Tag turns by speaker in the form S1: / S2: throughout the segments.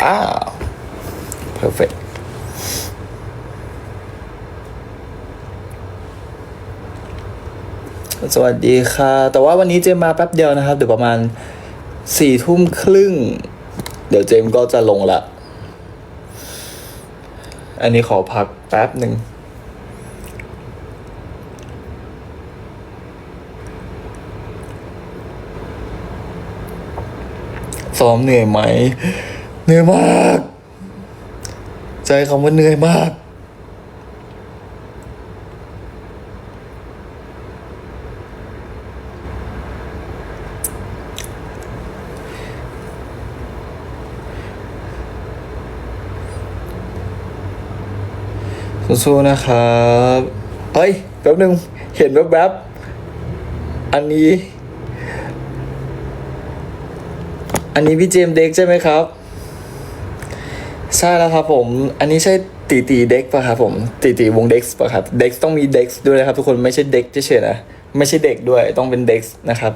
S1: ว้าว perfect สวัสดีค่ะ แต่ว่าวันนี้เจมมาแป๊บเดียวนะครับ เดี๋ยวประมาณสี่ทุ่มครึ่ง เดี๋ยวเจมก็จะลงละ อันนี้ขอพักแป๊บหนึ่งซ้อมเหนื่อยไหม เหนื่อยมาก ใจคำว่าเหนื่อยมาก สู้ๆนะครับเฮ้ยแป๊บหนึ่งเห็นแวบๆ อันนี้ อันนี้พี่เจมส์เด็กใช่ไหมครับ ใช่แล้วครับผม อันนี้ใช่ตีตีเด็กป่ะครับผมตีตีวงเด็กป่ะครับเด็กต้องมีเด็กด้วยนะครับ ทุกคนไม่ใช่เด็กเฉยๆนะไม่ใช่เด็กด้วยต้องเป็นเด็กนะครับ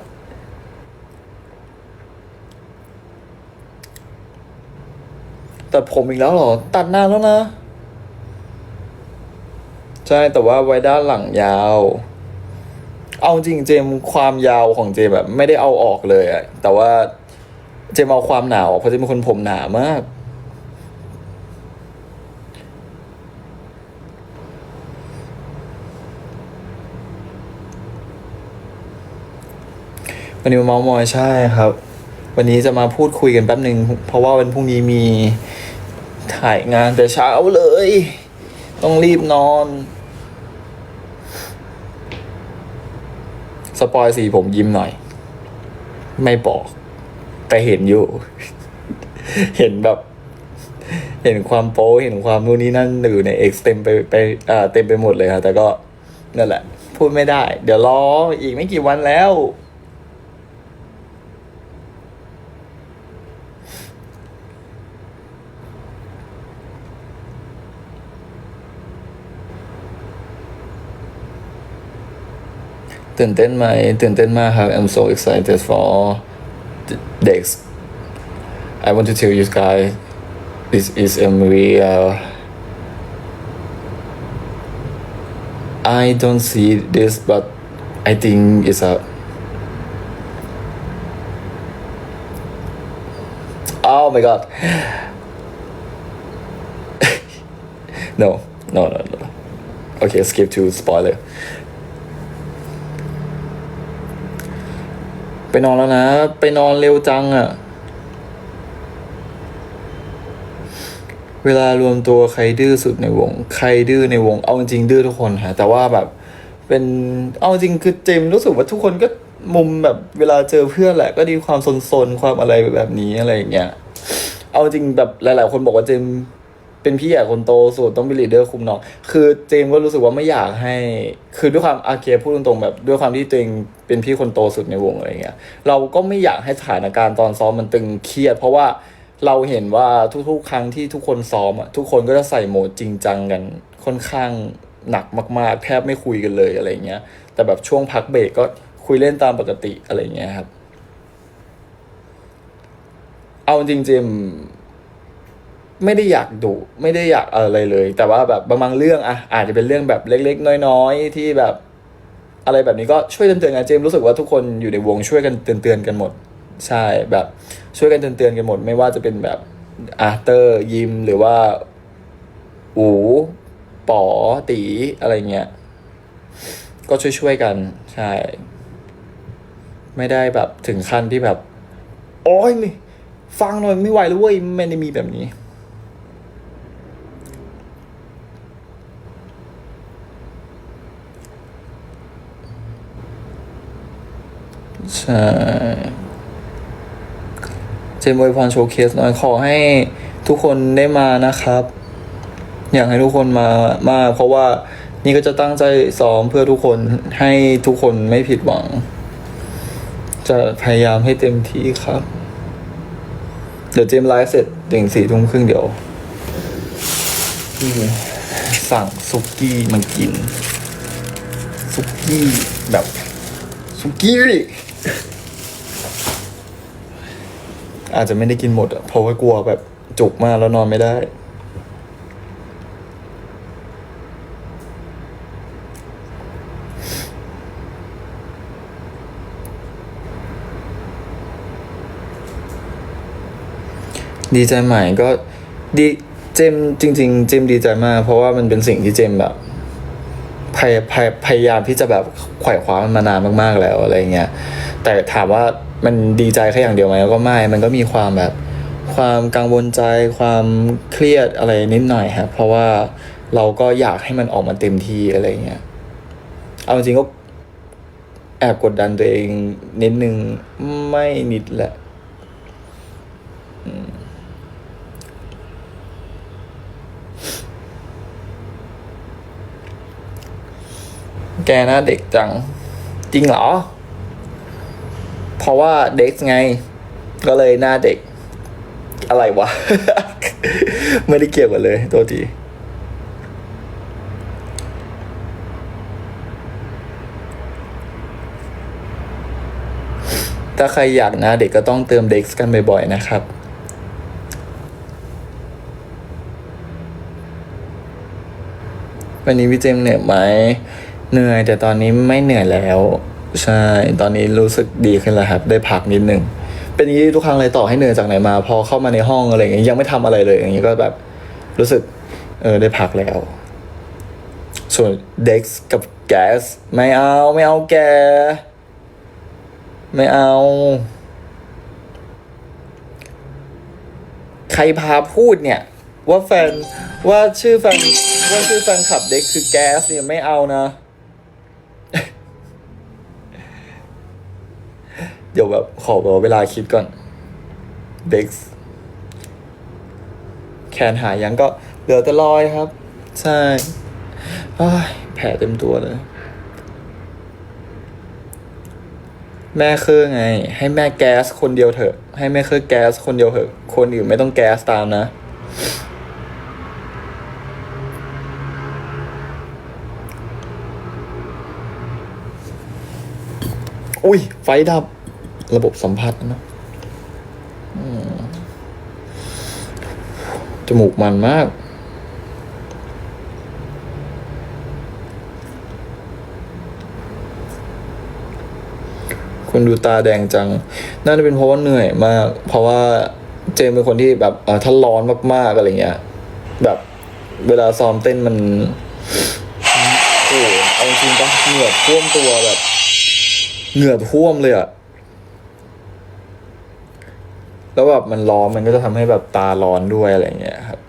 S1: ตัดผมอีกแล้วเหรอ ตัดหน้าแล้วนะ ใช่แต่ว่าไว้ด้านหลังยาว เอาจริงเจมความยาวของเจมแบบไม่ได้เอาออกเลยอะแต่ว่าเจมเอาความหนาวเพราะเจมเป็นคนผมหนามาก วันนี้มาเมาส์มอยใช่ครับ วันนี้จะมาพูดคุยกันแป๊บหนึ่งเพราะว่าวันพรุ่งนี้มีถ่ายงานแต่เช้าเลย ต้องรีบนอน สปอยสีผมยิ้มหน่อย ไม่บอก แต่เห็นอยู่ เห็นแบบ เห็นความโป๊เห็นความนู่นนี่นั่นอยู่ในเอ็กซ์เต็มไปไปอ่าเต็มไปหมดเลยครับแต่ก็นั่นแหละ พูดไม่ได้ เดี๋ยวรออีกไม่กี่วันแล้ว ตื่นเต้นไหมตื่นเต้นมากครับ I'm so excited for the next I want to tell you guys this is a movie uh, I don't see this but I think it's a oh my god no no no no okay skip to spoiler ไปนอนแล้วนะ ไปนอนเร็วจังอะเวลารวมตัวใครดื้อสุดในวง ใครดื้อในวง เอาจริงดื้อทุกคนฮะ แต่ว่าแบบเป็นเอาจริงคือเจมรู้สึกว่าทุกคนก็มุมแบบเวลาเจอเพื่อนแหละ ก็ดีความซนๆความอะไรแบบนี้อะไรอย่างเงี้ย เอาจริงแบบหลาย ๆ คนบอกว่าเจม เป็นพี่ใหญ่คนโตสุดต้องเป็นลีดเดอร์คุมน้อง คือเจมก็รู้สึกว่าไม่อยากให้ คือด้วยความอาเกียพูดตรงๆแบบด้วยความที่ตัวเองเป็นพี่คนโตสุดในวงอะไรเงี้ย เราก็ไม่อยากให้สถานการณ์ตอนซ้อมมันตึงเครียด เพราะว่าเราเห็นว่าทุกๆ ครั้งที่ทุกคนซ้อมอะทุกคนก็จะใส่โหมดจริงจังกันค่อนข้างหนักมาก ๆ แทบไม่คุยกันเลยอะไรเงี้ย แต่แบบช่วงพักเบรกก็คุยเล่นตามปกติอะไรเงี้ยครับ เอาจริงๆเจม ไม่ได้อยากดุไม่ได้อยากอะไรเลย แต่ว่าแบบบางบางเรื่องอะอาจจะเป็นเรื่องแบบเล็ก ๆ น้อยๆที่แบบ อะไรแบบนี้ก็ช่วยเตือนๆกันเจมรู้สึกว่าทุกคนอยู่ในวงช่วยกันเตือนๆกันหมด ใช่แบบช่วยกันเตือนๆกันหมด ไม่ว่าจะเป็นแบบอาเตอร์ยิมหรือว่าอูป๋อตีอะไรเงี้ยก็ช่วยๆกันใช่ไม่ได้แบบถึงขั้นที่แบบ โอ้ยฟังหน่อยไม่ไหวแล้วเว้ยไม่ได้มีแบบนี้ ใช่ เจมส์อวยพรโชว์เคสหน่อยขอให้ทุกคนได้มานะครับ อยากให้ทุกคนมามากเพราะว่านี่ก็จะตั้งใจซ้อมเพื่อทุกคนให้ทุกคนไม่ผิดหวัง จะพยายามให้เต็มที่ครับ เดี๋ยวเจมไลฟ์เสร็จถึงสี่ทุ่มครึ่งเดี๋ยวสั่งซุกี้มากินซุกี้แบบซุกี้ อาจจะไม่ได้กินหมดอะเพราะว่ากลัวแบบจุกมากแล้วนอนไม่ได้ ดีใจใหม่ก็ดีเจมจริง ๆ เจมดีใจมาก เพราะว่ามันเป็นสิ่งที่เจมแบบพยพยพยายามที่จะแบบไขว่คว้ามันมานานมากๆแล้วอะไรเงี้ย แต่ถามว่ามันดีใจแค่อย่างเดียวไหมก็ไม่ มันก็มีความแบบความกังวลใจความเครียดอะไรนิดหน่อยครับเพราะว่าเราก็อยากให้มันออกมาเต็มที่อะไรเงี้ยเอาจริงก็แอบกดดันตัวเองนิดนึงไม่นิดแหละแกน้าเด็กจัง จริงเหรอ เพราะว่าเด็กไง ก็เลยหน้าเด็ก อะไรวะ ไม่ได้เกี่ยวกันเลยตัวทีถ้าใครอยากหน้าเด็กก็ต้องเติมเด็กกันบ่อยๆนะครับวันนี้พี่เจมเหนื่อยไหม เหนื่อยแต่ตอนนี้ไม่เหนื่อยแล้ว ใช่ ตอนนี้รู้สึกดีขึ้นแล้วครับ ได้พักนิดนึง เป็นอย่างนี้ทุกครั้งเลยต่อให้เหนื่อยจากไหนมา พอเข้ามาในห้องอะไรอย่างเงี้ยยังไม่ทำอะไรเลย อย่างเงี้ยก็แบบรู้สึกเออได้พักแล้ว ส่วนเด็กกับแกสไม่เอาไม่เอาแก ไม่เอา ใครพาพูดเนี่ย ว่าแฟนว่าชื่อแฟนว่าชื่อแฟนคลับเด็กคือแก๊สเนี่ยไม่เอานะ เดี๋ยวแบบขอแบบเวลาคิดก่อนเด็กแคนหายยังก็เหลือแต่รอยครับ ใช่อ้ายแผลเต็มตัวเลย แม่คือไง ให้แม่แก๊สคนเดียวเถอะ ให้แม่เคือแก๊สคนเดียวเถอะ คนอื่นไม่ต้องแก๊สตามนะ อุ้ย ไฟดับ ระบบสัมผัสนะจมูกมันมาก คนดูตาแดงจัง น่าจะเป็นเพราะว่าเหนื่อยมาก เพราะว่าเจมเป็นคนที่แบบเออถ้าร้อนมากๆอะไรเงี้ย แบบเวลาซ้อมเต้นมันโอ้เอาจริงปะเหงื่อท่วมตัวแบบ เหงื่อท่วมเลยอะ แล้วแบบมันร้อนมันก็จะทำให้แบบตาร้อนด้วยอะไรเงี้ยครับ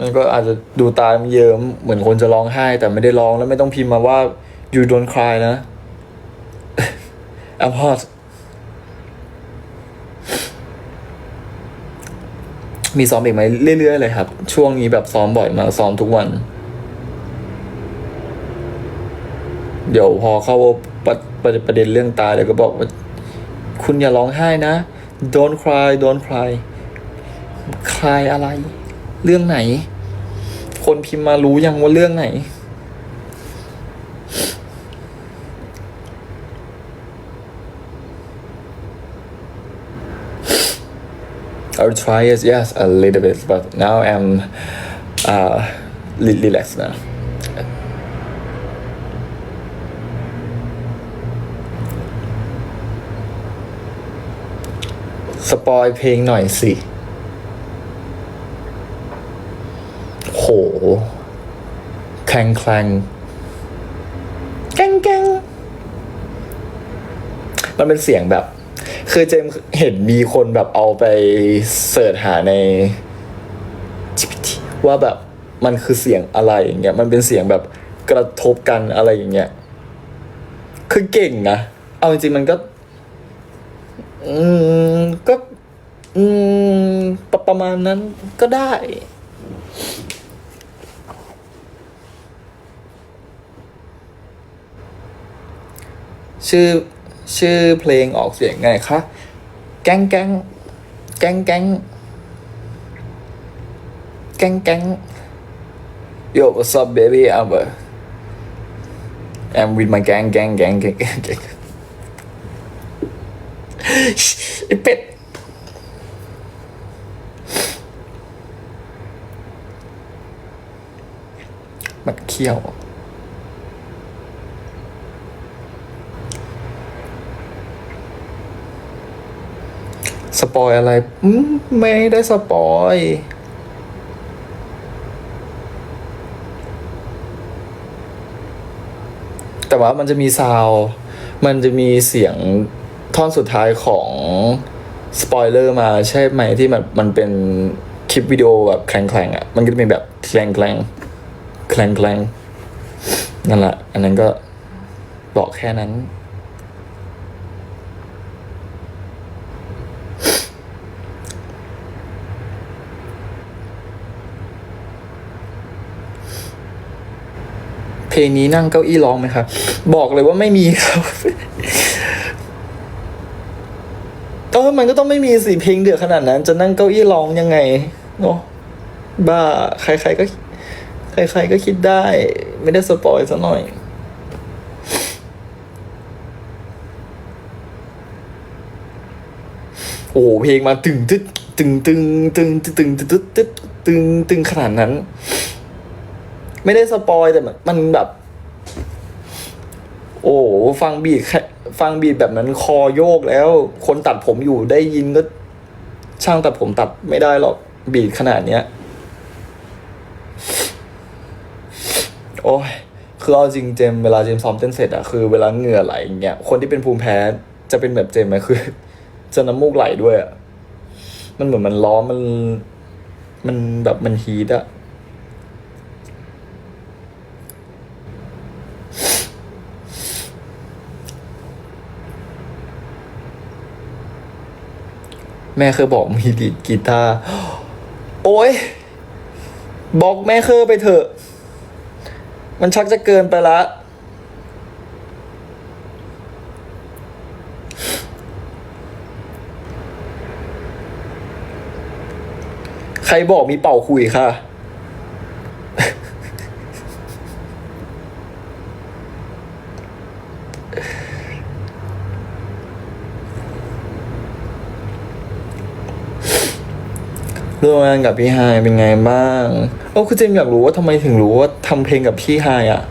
S1: มันก็อาจจะดูตามเยิ้มเหมือนคนจะร้องไห้ แต่ไม่ได้ร้องแล้วไม่ต้องพิมพ์มาว่า you don't cry นะ I'm hot มีซ้อมอีกไหมเรื่อยๆเลยครับ ช่วงนี้แบบซ้อมบ่อยมากซ้อมทุกวัน เดี๋ยวพอเข้าประประประเด็นเรื่องตายเดี๋ยวก็บอกว่า คุณอย่าร้องไห้นะ don't cry don't cry cry อะไร เรื่องไหน คนพิมพ์มารู้ยังว่าเรื่องไหน I try it, yes, a little bit, but now I'm uh, li- relaxed now. ส ปอยเพลงหน่อยสิ โหแคลงแคลงแกงแกงมันเป็นเสียงแบบ คือเจมเห็นมีคนแบบเอาไปเสิร์ชหาใน GPT ว่าแบบมันคือเสียงอะไรอย่างเงี้ย มันเป็นเสียงแบบกระทบกันอะไรอย่างเงี้ย คือเก่งนะ เอาจริงๆมันก็ อืม ก็ อืมประประมาณนั้นก็ได้ ชื่อชื่อเพลงออกเสียงไงคะแก๊งแก๊งแก๊งแก๊งแก๊งแก๊ง Yo what's up baby I'm uh, I'm with my gang gang gang gang gang ไอเป็ด มันเขี้ยว สปอยอะไรไม่ได้สปอยแต่ว่ามันจะมีซาวมันจะมีเสียงท่อนสุดท้ายของสปอยเลอร์มาใช่ไหมที่มันมันเป็นคลิปวิดีโอแบบแคลงแคลงๆอะ มันก็จะเป็นแบบแคลงแคลง แคลงแคลงนั่นแหละ อันนั้นก็บอกแค่นั้น เพลงนี้นั่งเก้าอี้ร้องไหมครับ บอกเลยว่าไม่มีครับเออมันก็ต้องไม่มีสิเพลงเดือดขนาดนั้น จะนั่งเก้าอี้ร้องยังไงเนาะบ้า ใครๆก็ ใครๆก็คิดได้ ไม่ได้สปอยซะหน่อย โอ้โหเพลงมาตึงตึ๊ดตึงตึงตึงตึงตึงตึ๊ดตึ๊ดตึงตึงขนาดนั้น ไม่ได้สปอยแต่มันแบบ โอ้ฟังบีดแค่ฟังบีดแบบนั้นคอโยกแล้ว คนตัดผมอยู่ได้ยินก็ช่างตัดผมตัดไม่ได้หรอกบีดขนาดเนี้ย โอ้ยคือเอาจริงเจมเวลาเจมซ้อมเต้นเสร็จอะคือเวลาเหงื่อไหลอย่างเงี้ยคนที่เป็นภูมิแพ้จะเป็นแบบเจมไหมคือ จะน้ำมูกไหลด้วยอะมันเหมือนมันร้อนมัน มันแบบมันฮีทอะแม่เคยบอกมีดีดกีตาร์โอ้ยบอกแม่เคยไปเถอะ มันชักจะเกินไปละ ใครบอกมีเป่าคุยค่ะ ร่วมงานกับพี่ไฮายเป็นไงบ้างโอ้คือเจมอยากรู้ว่าทำไมถึงรู้ว่าทำเพลงกับพี่ไฮายอะ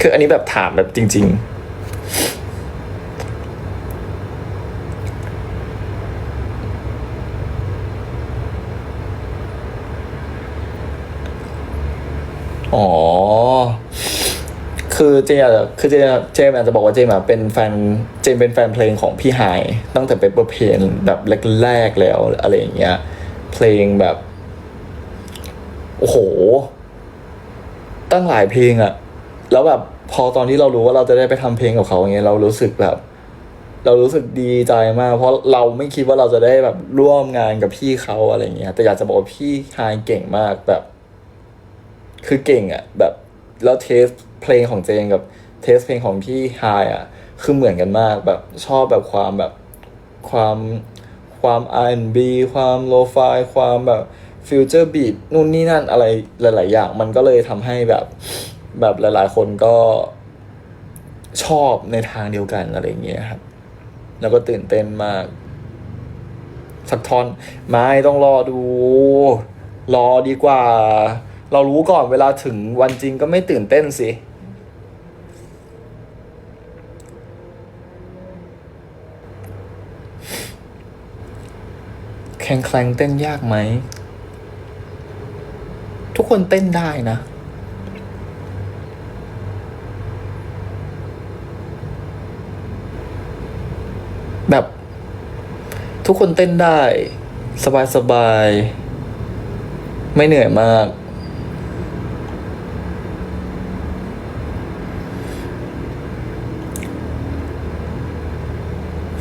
S1: คืออันนี้แบบถามแบบจริง ๆอ๋อ คือเจมส์อะคือเจมเจมอาจจะบอกว่าเจมส์อะเป็นแฟนเจมเป็นแฟนเพลงของพี่ไฮตั้งแต่เป็นเปอร์เพนแบบแรกๆแล้วอะไรอย่างเงี้ย เพลงแบบ โอ้โห ตั้งหลายเพลงอะแล้วแบบพอตอนที่เรารู้ว่าเราจะได้ไปทำเพลงกับเขาอย่างเงี้ยเรารู้สึกแบบ เรารู้สึกดีใจมาก เพราะเราไม่คิดว่าเราจะได้แบบร่วมงานกับพี่เขาอะไรเงี้ย แต่อยากจะบอกว่าพี่ไฮเก่งมากแบบ คือเก่งอะแบบแล้วเทส เพลงของเจงกับเทสเพลงของพี่ไฮอะคือเหมือนกันมากแบบชอบแบบความแบบความความ R&B ความโลฟายความแบบฟิวเจอร์บีทนู่นนี่นั่นอะไรหลาย ๆ อย่าง มันก็เลยทำให้แบบแบบหลาย ๆ คนก็ชอบในทางเดียวกันอะไรอย่างเงี้ยครับ แล้วก็ตื่นเต้นมาก สักทอนไม่ต้องรอดู รอดีกว่า เรารู้ก่อนเวลาถึงวันจริงก็ไม่ตื่นเต้นสิ แข่งแคลงเต้นยากไหม ทุกคนเต้นได้นะ แบบ ทุกคนเต้นได้ สบายสบายๆไม่เหนื่อยมาก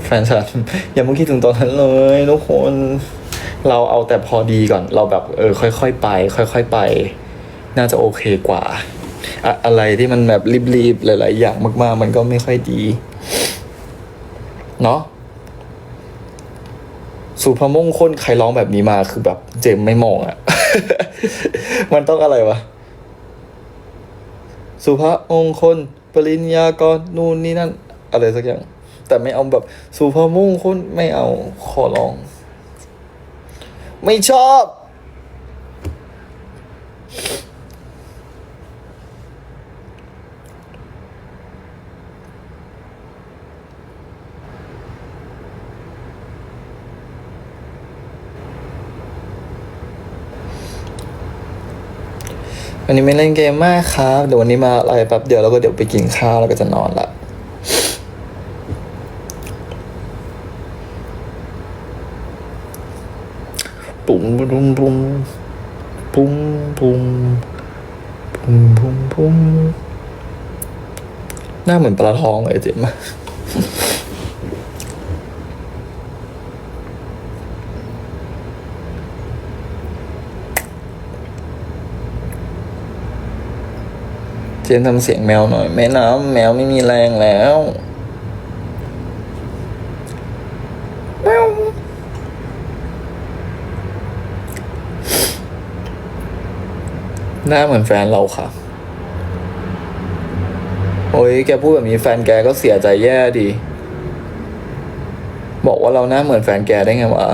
S1: แฟนฉันอย่าเพิ่งคิดถึงตอนนั้นเลยทุกคน เราเอาแต่พอดีก่อน เราแบบเออค่อยๆไป ค่อย ๆไป น่าจะโอเคกว่าอะอะไรที่มันแบบรีบๆหลาย ๆ อย่างมาก ๆ มันก็ไม่ค่อยดีเนาะสุภมงคลใครร้องแบบนี้มาคือแบบเจมไม่มองอะมันต้องอะไรวะ สุภมงคล ปริญญากรนู่นนี่นั่น อะไรสักอย่าง แต่ไม่เอาแบบ สุภาพมงคลไม่เอาขอร้อง ไม่ชอบ วันนี้ไม่เล่นเกมมากครับ เดี๋ยววันนี้มาอะไรแป๊บเดียวแล้วก็เดี๋ยวไปกินข้าวแล้วก็จะนอนละ ปุ้มปุ้มปุ้มปุ้มปุ้มปุ้มปุ้มหน้าเหมือนปลาทองเลยเจ็บมาเจนทำเสียงแมวหน่อยแม่น้ำแมวไม่มีแรงแล้ว หน้าเหมือนแฟนเราค่ะ โอ้ยแกพูดแบบนี้แฟนแกก็เสียใจแย่ดี บอกว่าเราหน้าเหมือนแฟนแกได้ไงวะ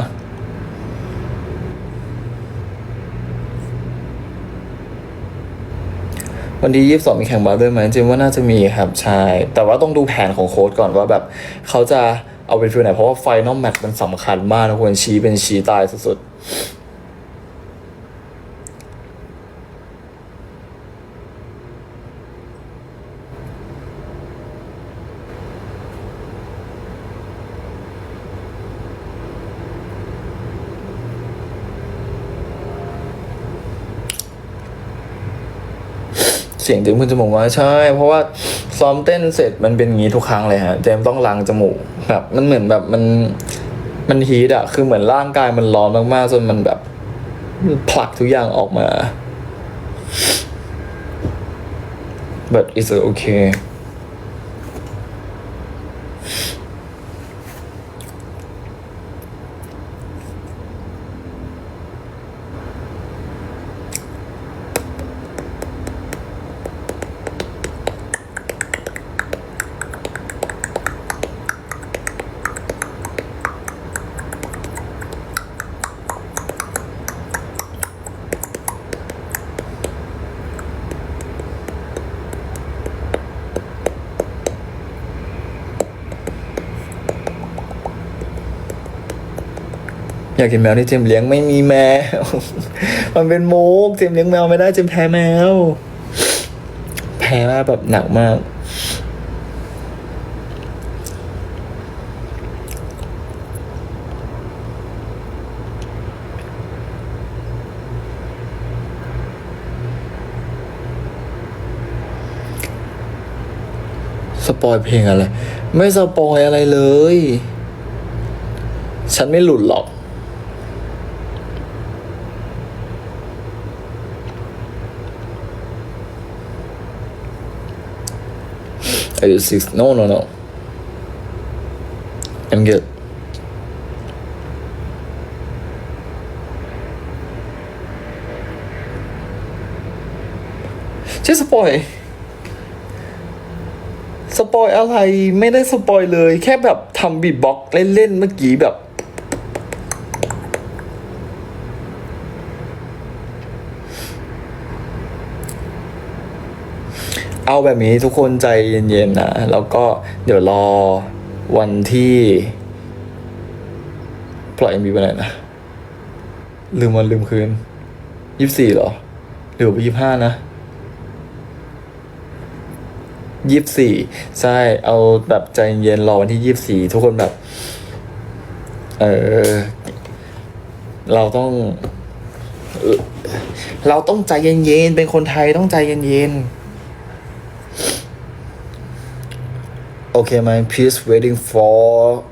S1: วันที่ยี่สิบสองมีแข่งบาสด้วยไหมจริงว่าน่าจะมีครับใช่แต่ว่าต้องดูแผนของโค้ดก่อนว่าแบบ เขาจะเอาเป็นฟิลไหน เพราะว่าไฟนอลแมตช์มันสำคัญมากนะควรชี้เป็นชี้ตายสุดๆ เสียงเจมส์คุณจมูกว่าใช่ เพราะว่าซ้อมเต้นเสร็จมันเป็นอย่างนี้ทุกครั้งเลยฮะเจมต้องล้างจมูกแบบมันเหมือนแบบมันมันฮีทอะคือเหมือนร่างกายมันร้อนมากๆจนมันแบบผลักทุกอย่างออกมา but it's okay อยากกินแมวที่เจมเลี้ยงไม่มีแมว มันเป็นโมกเจมเลี้ยงแมวไม่ได้เจมแพ้แมว แพ้มากแบบหนักมากสปอยเพลงอะไร ไม่สปอยอะไรเลย ฉันไม่หลุดหรอก Are you six? No, no, no. I'm good. just สปอยสปอยอะไรไม่ได้สปอยเลย แค่แบบทำบีบบ็อกเล่นๆเมื่อกี้แบบ เอาแบบนี้ทุกคนใจเย็นๆนะ แล้วก็เดี๋ยวรอวันที่ ปล่อยมีวันไหนนะ ลืมวันลืมคืนยี่สิบสี่หรอ หรือว่ายี่ห้านะยี่สี่ใช่ เอาแบบใจเย็นรอวันที่ยี่สี่ทุกคนแบบ เออ เราต้องเออเราต้องใจเย็นๆ เป็นคนไทยต้องใจเย็นๆ okay my please waiting for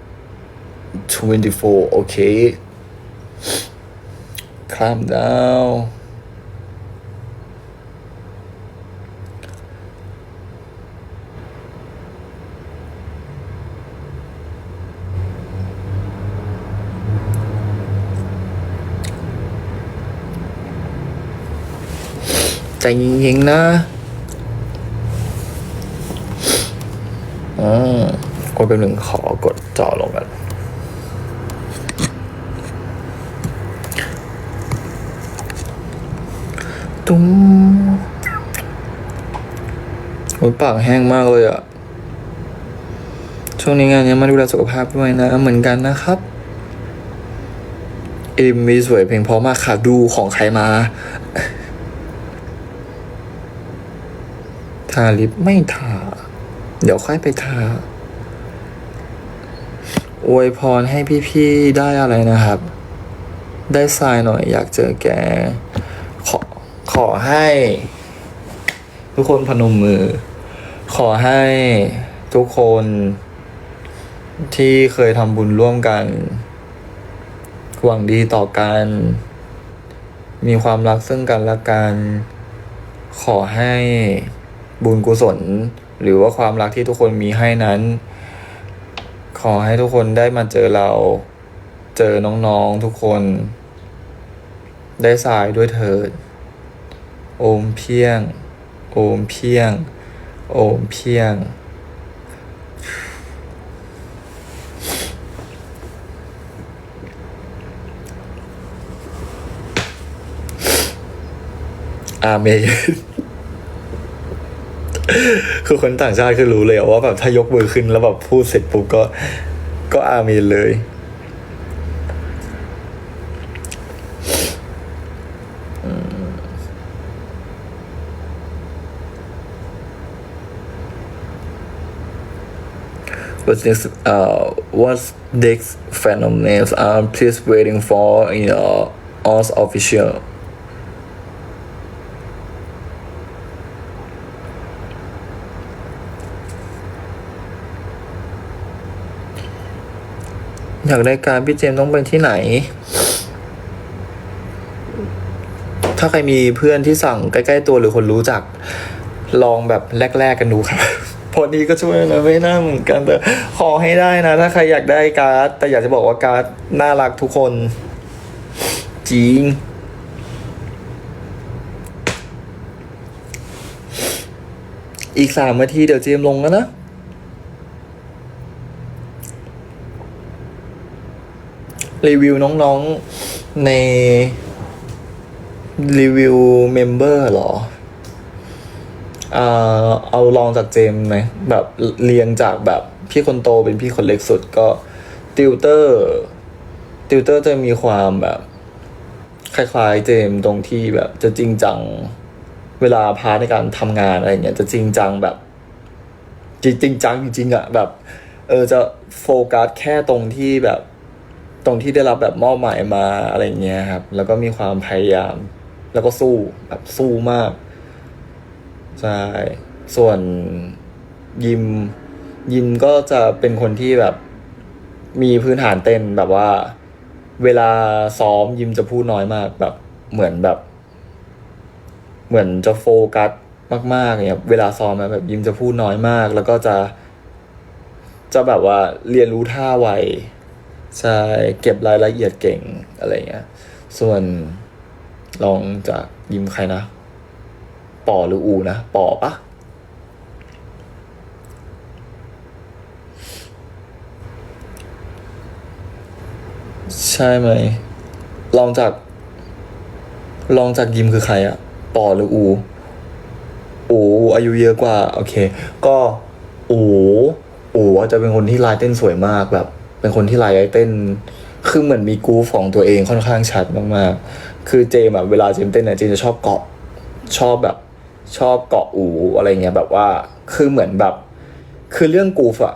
S1: 24 okay. Calm down. ใจเย็นๆนะ อืมโอ้ยเป็นหนึ่งขอกดจอลงกันตุ้มโอ้ยปากแห้งมากเลยอะช่วงนี้งานเนี้มาดูแลสุขภาพด้วยนะ เหมือนกันนะครับเอ็มวีสวยเพลงพราะมากค่ะดูของใครมาทาลิปไม่ทา เดี๋ยวค่อยไปทา อวยพรให้พี่ๆได้อะไรนะครับ ได้ทรายหน่อยอยากเจอแก ขอขอให้ ทุกคนพนมมือ ขอให้ทุกคนที่เคยทำบุญร่วมกันหวังดีต่อกัน มีความรักซึ่งกันและกัน ขอให้บุญกุศล หรือว่าความรักที่ทุกคนมีให้นั้น ขอให้ทุกคนได้มาเจอเรา เจอน้องๆทุกคน ได้สายด้วยเถิด โอมเพียง โอมเพียง โอมเพียงอาเมน คือคนต่างชาติคือรู้เลยว่าแบบถ้ายกมือขึ้นแล้วแบบพูดเสร็จปุ๊บก็ก็อาเมนเลย What's next? Uh, what's next phenomenons are please waiting for you know us official. อยากได้การพี่เจมต้องไปที่ไหน ถ้าใครมีเพื่อนที่สั่งใกล้ๆตัวหรือคนรู้จัก ลองแบบแรกๆกันดูครับพอดีก็ช่วยนะไม่น่าเหมือนกันแต่ขอให้ได้นะ ถ้าใครอยากได้การ์ดแต่อยากจะบอกว่าการ์ดน่ารักทุกคน จริงอีกสามนาทีเดี๋ยวเจมลงแล้วนะ รีวิวน้องๆในรีวิวเมมเบอร์เหรออ่าเอาลองจากเจมไหมแบบเรียงจากแบบพี่คนโตเป็นพี่คนเล็กสุดก็ติวเตอร์ติวเตอร์จะมีความแบบคล้ายๆเจมตรงที่แบบจะจริงจังเวลาพาร์ทในการทำงานอะไรเงี้ยจะจริงจังแบบจริงจริงจังจริงๆอะแบบ เออจะโฟกัสแค่ตรงที่แบบ ตรงที่ได้รับแบบมอบหมายมาอะไรเงี้ยครับ แล้วก็มีความพยายาม แล้วก็สู้แบบสู้มากใช่ส่วนยิมยิมก็จะเป็นคนที่แบบ มีพื้นฐานเต้นแบบว่า เวลาซ้อมยิมจะพูดน้อยมากแบบเหมือนแบบ เหมือนจะโฟกัสมากๆเนี่ยเวลาซ้อมอะแบบยิมจะพูดน้อยมาก แล้วก็จะ จะแบบว่าเรียนรู้ท่าไว ใช่เก็บรายละเอียดเก่งอะไรเงี้ย ส่วนลองจากยิมใครนะปอหรืออูนะปอปะใช่ไหม ลองจาก ลองจากยิมคือใครอะปอหรืออูอูอายุเยอะกว่า โอเค ก็อูอูจะเป็นคนที่ลายเต้นสวยมากแบบ เป็นคนที่ลายเต้น คือเหมือนมีกรูฟของตัวเองค่อนข้างชัดมากๆ คือเจมแบบเวลาเจมเต้นเนี่ยเจมจะชอบเกาะชอบแบบชอบเกาะอูอะไรเงี้ยแบบว่าคือเหมือนแบบ คือเรื่องกรูฟอะ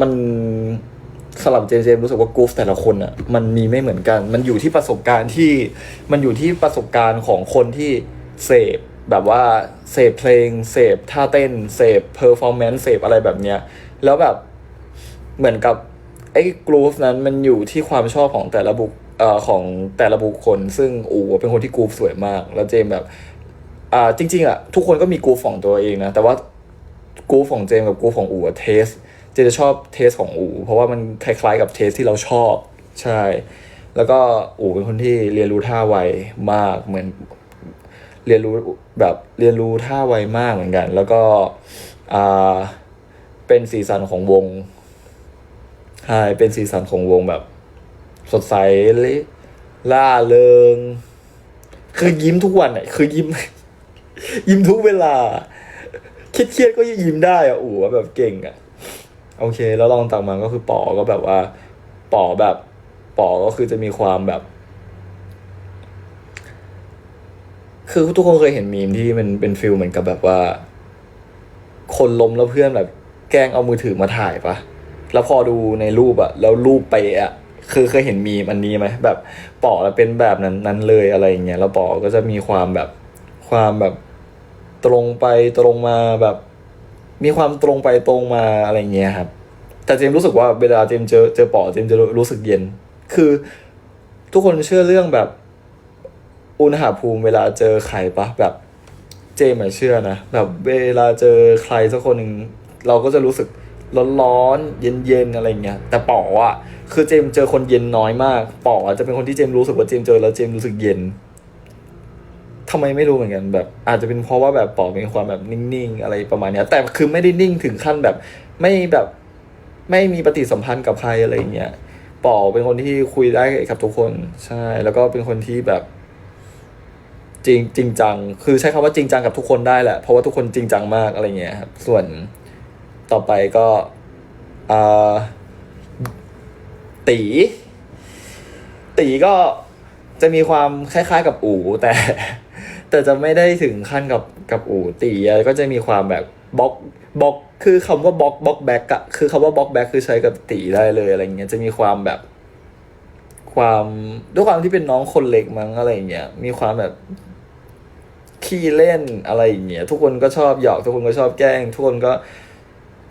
S1: มันสำหรับเจมเจมรู้สึกว่ากรูฟแต่ละคนอะมันมีไม่เหมือนกัน มันอยู่ที่ประสบการณ์ที่มันอยู่ที่ประสบการณ์ของคนที่เสพแบบว่าเสพเพลงเสพท่าเต้นเสพเพอร์ฟอร์แมนซ์เสพอะไรแบบเนี้ยแล้วแบบเหมือนกับ ไอ้กรูฟนั้นมันอยู่ที่ความชอบของแต่ละบุคเอ่อของแต่ละบุคคล ซึ่งอูเป็นคนที่กรูฟสวยมาก แล้วเจมแบบอ่าจริง ๆอะทุกคนก็มีกรูฟของตัวเองนะ แต่ว่ากรูฟของเจมกับกรูฟของอูอะเทสเจมจะชอบเทสของอูเพราะว่ามันคล้าย ๆ กับเทสที่เราชอบใช่ แล้วก็อูเป็นคนที่เรียนรู้ท่าไวมากเหมือนเรียนรู้แบบเรียนรู้ท่าไวมากเหมือนกัน แล้วก็อ่าเป็นสีสันของวง ใช่เป็นสีสันของวงแบบ สดใสลล่าเริง คือยิ้มทุกวันอะคือยิ้ม ยิ้มทุกเวลาเครียดๆก็ยังยิ้มได้อะอู๋ว่าแบบเก่งอะ โอเค แล้วลองต่างมาก็คือปอก็แบบว่าปอแบบปอก็คือจะมีความแบบ คือทุกคนเคยเห็นมีมที่มันเป็นฟิลเหมือนกับแบบว่า คนล้มแล้วเพื่อนแบบ แกล้งเอามือถือมาถ่ายปะ แล้วพอดูในรูปอะแล้วรูปไปอะคือเคยเห็นมีมันนี้ไหมแบบปอแล้วเป็นแบบนั้นนั้นเลยอะไรอย่างเงี้ยแล้วปอก็จะมีความแบบความแบบตรงไปตรงมาแบบ มีความตรงไปตรงมาอะไรเงี้ยครับ แต่เจมรู้สึกว่าเวลาเจมเจอเจอปอเจมจะรู้สึกเย็น คือทุกคนเชื่อเรื่องแบบอุณหภูมิเวลาเจอใครปะแบบเจมเชื่อนะแบบเวลาเจอใครสักคนหนึ่งเราก็จะรู้สึก ร้อนๆเย็นๆอะไรเงี้ยแต่ป๋ออะคือเจมเจอคนเย็นน้อยมากป๋อจะเป็นคนที่เจมรู้สึกว่าเจมเจอแล้วเจมรู้สึกเย็นทำไมไม่รู้เหมือนกันแบบ อาจจะเป็นเพราะว่าแบบป๋อเป็นความแบบนิ่งๆอะไรประมาณเนี้ย แต่คือไม่ได้นิ่งถึงขั้นแบบ ไม่แบบไม่มีปฏิสัมพันธ์กับใครอะไรเงี้ยป๋อเป็นคนที่คุยได้กับทุกคนใช่ แล้วก็เป็นคนที่แบบจริงจริงจัง คือใช้คำว่าจริงจังกับทุกคนได้แหละ เพราะว่าทุกคนจริงจังมากอะไรเงี้ยครับ ส่วน ต่อไปก็ตี ตีก็จะมีความคล้ายๆ กับอู๋แต่ แต่จะไม่ได้ถึงขั้นกับกับอู๋ตีก็จะมีความแบบบล็อกบล็อกคือคำว่าบล็อกบล็อกแบ็กอะคือคำว่าบล็อกแบ็กคือใช้กับตีได้เลยอะไรเงี้ยจะมีความแบบ ความด้วยความที่เป็นน้องคนเล็กมั้งอะไรเงี้ยมีความแบบขี้เล่นอะไรอย่างเงี้ยทุกคนก็ชอบหยอกทุกคนก็ชอบแกล้ง ทุกคนก็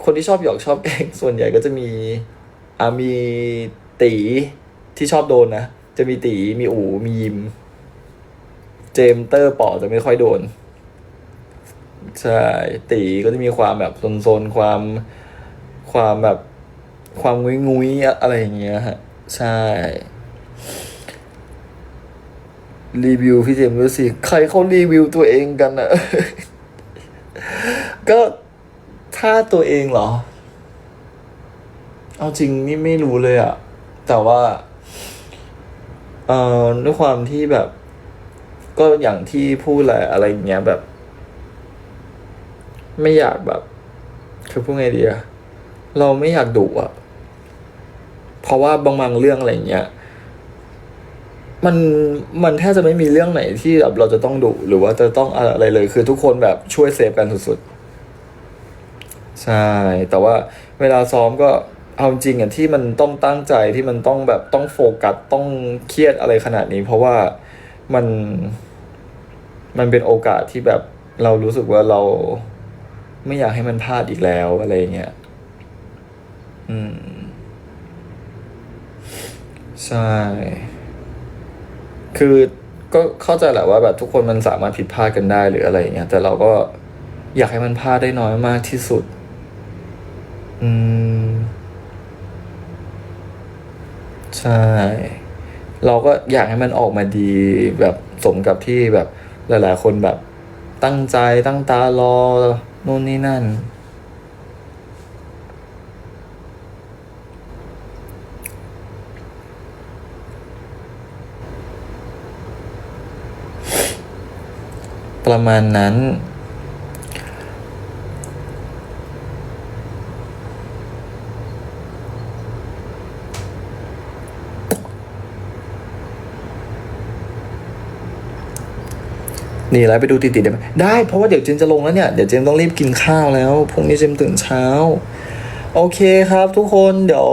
S1: คนที่ชอบหยอกชอบแกล้งส่วนใหญ่ก็จะมีอามีตีที่ชอบโดนนะ จะมีตีมีอูมียิม เจมสเตอร์ปอจะไม่ค่อยโดน ใช่ตีก็จะมีความแบบโซนๆความความแบบความงุ้ยงุยอะไรอย่างเงี้ยฮะ ใช่ รีวิวพี่เจมส์ด้วยสิ ใครเขารีวิวตัวเองกันอะก็ ถ้าตัวเองเหรอ เอาจริงนี่ไม่รู้เลยอะแต่ว่า เอ่อด้วยความที่แบบ ก็อย่างที่พูดแหละอะไรอย่างเงี้ยแบบ ไม่อยากแบบคือพูดไงดีอะเราไม่อยากดุอะเพราะว่าบางบางเรื่องอะไรเงี้ย มันมันแทบจะไม่มีเรื่องไหนที่แบบเราจะต้องดุหรือว่าจะต้องอะไรเลย คือทุกคนแบบช่วยเซฟกันสุดๆ ใช่ แต่ว่าเวลาซ้อมก็เอาจริงอะที่มันต้องตั้งใจที่มันต้องแบบต้องโฟกัสต้องเครียดอะไรขนาดนี้ เพราะว่ามันมันเป็นโอกาสที่แบบเรารู้สึกว่าเราไม่อยากให้มันพลาดอีกแล้วอะไรเงี้ย อืม ใช่ คือก็เข้าใจแหละว่าแบบทุกคนมันสามารถผิดพลาดกันได้หรืออะไรเงี้ย แต่เราก็อยากให้มันพลาดได้น้อยมากที่สุด อืม ใช่ เราก็อยากให้มันออกมาดีแบบสมกับที่แบบหลาย ๆ คนแบบตั้งใจตั้งตารอนู่นนี่นั่น ประมาณนั้น นี่แล้วไปดูติดๆได้ไหมได้เพราะว่าเดี๋ยวเจมจะลงแล้วเนี่ย เดี๋ยวเจมต้องรีบกินข้าวแล้วพรุ่งนี้เจมตื่นเช้า โอเคครับทุกคนเดี๋ยว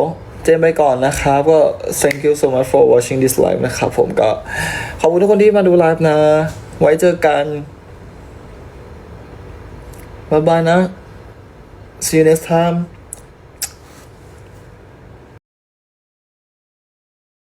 S1: เจมไปก่อนนะครับ ก็ thank you so much for watching this live นะครับ ผมก็ขอบคุณทุกคนที่มาดูไลฟ์นะ ไว้เจอกัน บ๊ายบายนะ see you next time